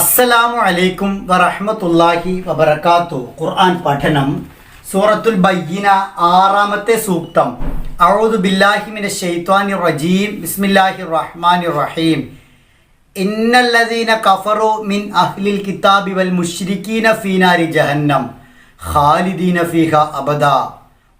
അസ്സലാമു അലൈക്കും വറഹ്മത്തുള്ളാഹി വബറകാത്തു. ഖുർആൻ പഠനം. സൂറത്തുൽ ബൈന ആറാമത്തെ സൂക്തം. അഊദു ബില്ലാഹി മിനശ് ശൈത്വാനിർ റജീം. ബിസ്മില്ലാഹിർ റഹ്മാനിർ റഹീം. ഇന്നല്ലദീന കഫറു മിൻ അഹ്ലിൽ കിതാബി വൽ മുശ്രിക്കീന ഫീനാരി ജഹന്നം. ഖാലിദീന ഫീഹ അബദ.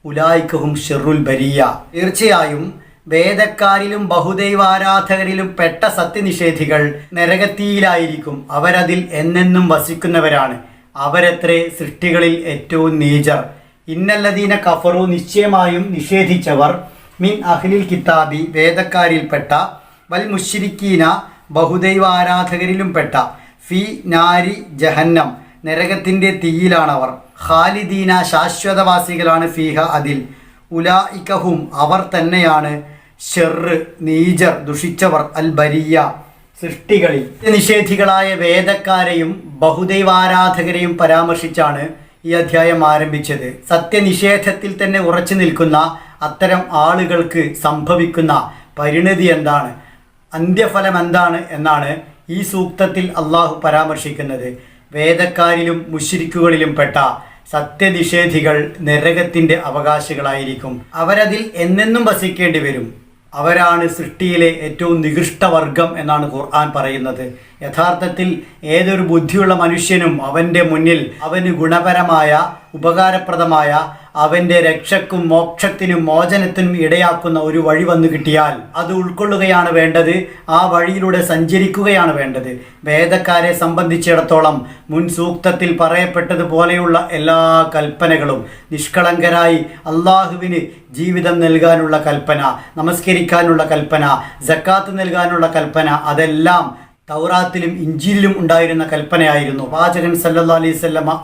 ഉലായിക്കഹും ഷെറുൽ ബരിയ. തീർച്ചയായും വേദക്കാരിലും ബഹുദൈവാരാധകരിലും പെട്ട സത്യനിഷേധികൾ നരകത്തിയിലായിരിക്കും. അവരതിൽ എന്നെന്നും വസിക്കുന്നവരാണ്. അവരത്രേ സൃഷ്ടികളിൽ ഏറ്റവും നീചർ. ഇന്നല്ലദീന കഫറു നിശ്ചയമായും നിഷേധിച്ചവർ മിൻ അഹ്ലിൽ കിതാബി വേദക്കാരിൽപ്പെട്ട വൽ മുഷിരിക്കീന ബഹുദൈവാരാധകരിലും പെട്ട ഫി നാരി ജഹന്നം നരകത്തിന്റെ തീയിലാണവർ. ഖാലിദീന ശാശ്വതവാസികളാണ് ഫീഹ അതിൽ. ഉലായിക്കഹും അവർ തന്നെയാണ്. ഷെറ് നീജർ ദുഷിച്ചവർ അൽബരിയ സൃഷ്ടികളിൽ. നിഷേധികളായ വേദക്കാരെയും ബഹുദൈവാരാധകരെയും പരാമർശിച്ചാണ് ഈ അധ്യായം ആരംഭിച്ചത്. സത്യനിഷേധത്തിൽ തന്നെ ഉറച്ചു നിൽക്കുന്ന അത്തരം ആളുകൾക്ക് സംഭവിക്കുന്ന പരിണതി എന്താണ്? അന്ത്യഫലം എന്താണ് എന്നാണ് ഈ സൂക്തത്തിൽ അള്ളാഹു പരാമർശിക്കുന്നത്. വേദക്കാരിലും മുഷിരിക്കുകളിലും പെട്ട സത്യനിഷേധികൾ നരകത്തിന്റെ അവകാശികളായിരിക്കും. അവരതിൽ എന്നെന്നും വസിക്കേണ്ടി വരും. അവരാണ് സൃഷ്ടിയിലെ ഏറ്റവും നികൃഷ്ടവർഗം എന്നാണ് ഖുർആൻ പറയുന്നത്. യഥാർത്ഥത്തിൽ ഏതൊരു ബുദ്ധിയുള്ള മനുഷ്യനും അവന്റെ മുന്നിൽ അവന് ഗുണപരമായ ഉപകാരപ്രദമായ അവന്റെ രക്ഷക്കും മോക്ഷത്തിനും മോചനത്തിനും ഇടയാക്കുന്ന ഒരു വഴി വന്നു കിട്ടിയാൽ അത് ഉൾക്കൊള്ളുകയാണ് വേണ്ടത് ആ വഴിയിലൂടെ സഞ്ചരിക്കുകയാണ് വേണ്ടത്. വേദക്കാരെ സംബന്ധിച്ചിടത്തോളം മുൻ സൂക്തത്തിൽ പറയപ്പെട്ടതുപോലെയുള്ള എല്ലാ കൽപ്പനകളും നിഷ്കളങ്കരായി അള്ളാഹുവിന് ജീവിതം നൽകാനുള്ള കൽപ്പന നമസ്കരിക്കാനുള്ള കൽപ്പന ജക്കാത്ത് നൽകാനുള്ള കൽപ്പന അതെല്ലാം തൗറാത്തിലും ഇഞ്ചിയിലും ഉണ്ടായിരുന്ന കൽപ്പനയായിരുന്നു. പാചകൻ സല്ലല്ലാ അലൈഹി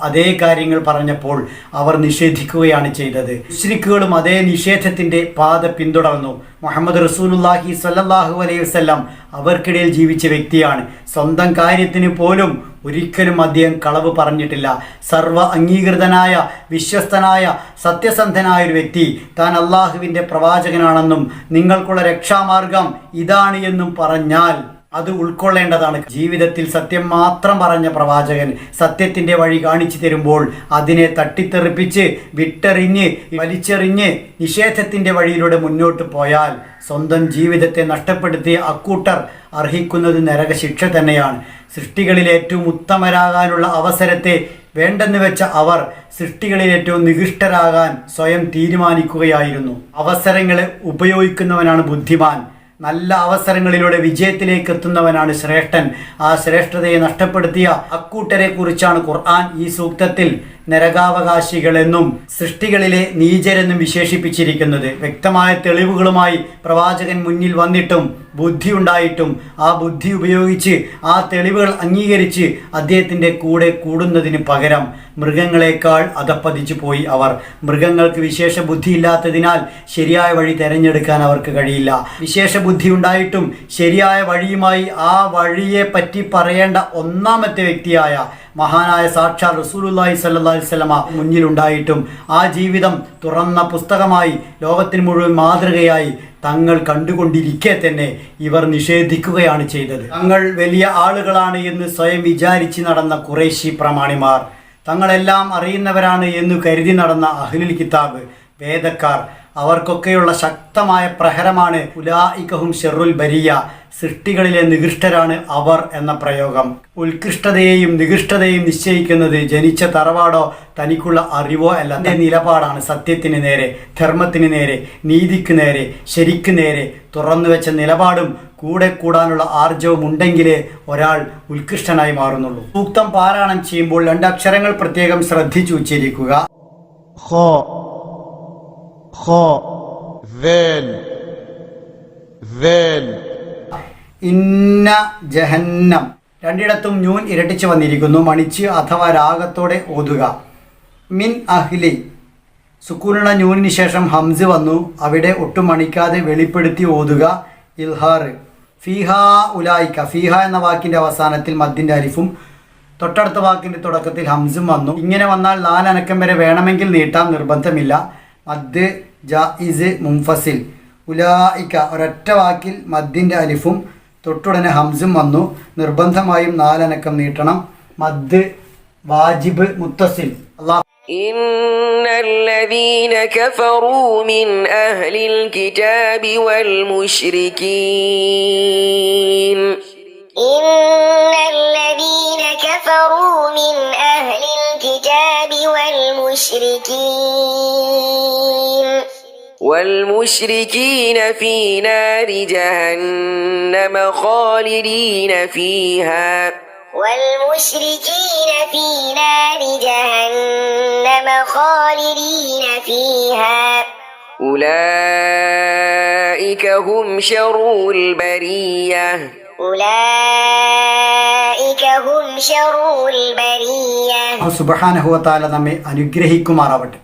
അതേ കാര്യങ്ങൾ പറഞ്ഞപ്പോൾ അവർ നിഷേധിക്കുകയാണ് ചെയ്തത്. മുശ്രിക്കുകളും അതേ നിഷേധത്തിന്റെ പാത പിന്തുടർന്നു. മുഹമ്മദ് റസൂലുല്ലാഹി സല്ലല്ലാഹു അലൈഹി വസല്ലം അവർക്കിടയിൽ ജീവിച്ച വ്യക്തിയാണ്. സ്വന്തം കാര്യത്തിന് പോലും ഒരിക്കലും അദ്ദേഹം കളവ് പറഞ്ഞിട്ടില്ല. സർവ അംഗീകൃതനായ വിശ്വസ്തനായ സത്യസന്ധനായ ഒരു വ്യക്തി താൻ അള്ളാഹുവിന്റെ പ്രവാചകനാണെന്നും നിങ്ങൾക്കുള്ള രക്ഷാമാർഗം ഇതാണ് എന്നും പറഞ്ഞാൽ അത് ഉൾക്കൊള്ളേണ്ടതാണ്. ജീവിതത്തിൽ സത്യം മാത്രം പറഞ്ഞ പ്രവാചകൻ സത്യത്തിന്റെ വഴി കാണിച്ചു തരുമ്പോൾ അതിനെ തട്ടിത്തെറിപ്പിച്ച് വിട്ടെറിഞ്ഞ് വലിച്ചെറിഞ്ഞ് നിഷേധത്തിന്റെ വഴിയിലൂടെ മുന്നോട്ട് പോയാൽ സ്വന്തം ജീവിതത്തെ നഷ്ടപ്പെടുത്തിയ അക്കൂട്ടർ അർഹിക്കുന്നത് നരകശിക്ഷ തന്നെയാണ്. സൃഷ്ടികളിൽ ഏറ്റവും ഉത്തമരാകാനുള്ള അവസരത്തെ വേണ്ടെന്ന് വെച്ച അവർ സൃഷ്ടികളിൽ ഏറ്റവും നികൃഷ്ടരാകാൻ സ്വയം തീരുമാനിക്കുകയായിരുന്നു. അവസരങ്ങളെ ഉപയോഗിക്കുന്നവനാണ് ബുദ്ധിമാൻ. നല്ല അവസരങ്ങളിലൂടെ വിജയത്തിലേക്ക് എത്തുന്നവനാണ് ശ്രേഷ്ഠൻ. ആ ശ്രേഷ്ഠതയെ നഷ്ടപ്പെടുത്തിയ അക്കൂട്ടരെ കുറിച്ചാണ് ഖുർആൻ ഈ സൂക്തത്തിൽ നരകാവകാശികളെന്നും സൃഷ്ടികളിലെ നീചരെന്നും വിശേഷിപ്പിച്ചിരിക്കുന്നത്. വ്യക്തമായ തെളിവുകളുമായി പ്രവാചകൻ മുന്നിൽ വന്നിട്ടും ബുദ്ധി ഉണ്ടായിട്ടും ആ ബുദ്ധി ഉപയോഗിച്ച് ആ തെളിവുകൾ അംഗീകരിച്ച് അദ്ദേഹത്തിന്റെ കൂടെ കൂടുന്നതിന് പകരം മൃഗങ്ങളെക്കാൾ അധപ്പതിച്ചു പോയി അവർ. മൃഗങ്ങൾക്ക് വിശേഷ ബുദ്ധി ഇല്ലാത്തതിനാൽ ശരിയായ വഴി തിരഞ്ഞെടുക്കാൻ അവർക്ക് കഴിയില്ല. വിശേഷ ബുദ്ധി ഉണ്ടായിട്ടും ശരിയായ വഴിയുമായി ആ വഴിയെ പറ്റി പറയേണ്ട ഒന്നാമത്തെ വ്യക്തിയായ മഹാനായ സാക്ഷാ റസൂലുല്ലാഹി സല്ലല്ലാഹി സ്വലമ മുന്നിലുണ്ടായിട്ടും ആ ജീവിതം തുറന്ന പുസ്തകമായി ലോകത്തിന് മുഴുവൻ മാതൃകയായി തങ്ങൾ കണ്ടുകൊണ്ടിരിക്കെ തന്നെ ഇവർ നിഷേധിക്കുകയാണ് ചെയ്തത്. തങ്ങൾ വലിയ ആളുകളാണ് എന്ന് സ്വയം വിചാരിച്ച് നടന്ന കുറേശി പ്രമാണിമാർ തങ്ങളെല്ലാം അറിയുന്നവരാണ് എന്ന് കരുതി നടന്ന അഹ്ലുൽ കിതാബ് വേദക്കാർ അവർക്കൊക്കെയുള്ള ശക്തമായ പ്രഹരമാണ് ഉലായിക്കഹും ഷെറുൽ ബരിയ. സൃഷ്ടികളിലെ നികൃഷ്ടരാണ് അവർ എന്ന പ്രയോഗം. ഉത്കൃഷ്ടതയെയും നികൃഷ്ടതയെയും നിശ്ചയിക്കുന്നത് ജനിച്ച തറവാടോ തനിക്കുള്ള അറിവോ അല്ല. എന്റെ നിലപാടാണ് സത്യത്തിന് നേരെ ധർമ്മത്തിന് നേരെ നീതിക്ക് നേരെ ശരിക്ക് നേരെ തുറന്നു വെച്ച നിലപാടും കൂടെ കൂടാനുള്ള ആർജവും ഉണ്ടെങ്കിലേ ഒരാൾ ഉത്കൃഷ്ടനായി മാറുന്നുള്ളൂ. സൂക്തം പാരായണം ചെയ്യുമ്പോൾ രണ്ട് അക്ഷരങ്ങൾ പ്രത്യേകം ശ്രദ്ധിച്ചു ഉച്ചരിക്കുക. ഇന്ന ജഹന്നം. രണ്ടിടത്തും ന്യൂൻ ഇരട്ടിച്ചു വന്നിരിക്കുന്നു. മണിച്ച് അഥവാ രാഗത്തോടെ ഓതുക. മിൻ അഹ്ലി. സുക്കൂനുള്ള ന്യൂനിന് ശേഷം ഹംസ് വന്നു. അവിടെ ഒട്ടും മണിക്കാതെ വെളിപ്പെടുത്തി ഓതുക. ഇൽഹാർ. ഫീഹ ഉലായിക്ക ഫീഹ എന്ന വാക്കിന്റെ അവസാനത്തിൽ മദ്ദിന്റെ അരിഫും തൊട്ടടുത്ത വാക്കിന്റെ തുടക്കത്തിൽ ഹംസും വന്നു. ഇങ്ങനെ വന്നാൽ നാലനക്കം വരെ വേണമെങ്കിൽ നീട്ടാൻ നിർബന്ധമില്ല. മദ് ജായിസ് മുംഫസിൽ ഉലായിക്ക ഒരൊറ്റ വാക്കിൽ മദ്ദിൻ്റെ അലിഫും തൊട്ടുടനെ ഹംസും വന്നു നിർബന്ധമായും നാലനക്കം നീട്ടണം മദ് വാജിബ് മുത്തസിൽ അള്ളാഹ് إن الذين كفروا من أهل الكتاب والمشركين إن الذين كفروا من أهل الكتاب والمشركين والمشركين في نار جهنم خالدين فيها والمشركين في نار جهنم خالدين فيها أولئك هم شر البرية أولئك هم شر البرية സുബഹാനഹുവത്താല നമ്മെ അനുഗ്രഹിക്കുമാറാവട്ടെ